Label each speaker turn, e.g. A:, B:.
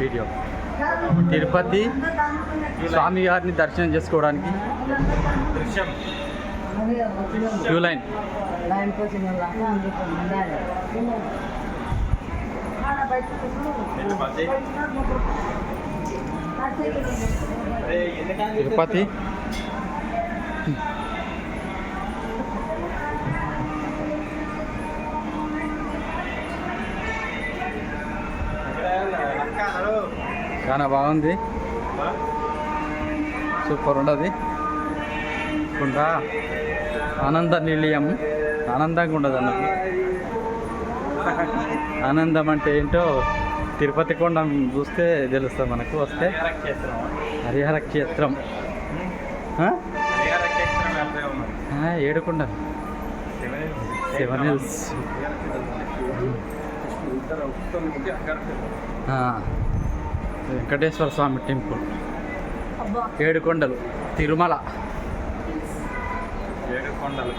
A: Video. Tirupati స్వామి గారిని దర్శనం చేసుకోవడానికి. Queue line. తిరుపతి. చాలా బాగుంది. సూపర్ ఉండదు. కుండా ఆనంద నిలయం. ఆనందంగా ఉండదు అన్నట్టు. ఆనందం అంటే ఏంటో తిరుపతి కొండ చూస్తే తెలుస్తుంది మనకు వస్తే. హరిహర క్షేత్రం. Yedukonda. Seven hills. Venkateswara Swamy temple. ఏడుకొండలు తిరుమల.
B: ఏడు కొండలు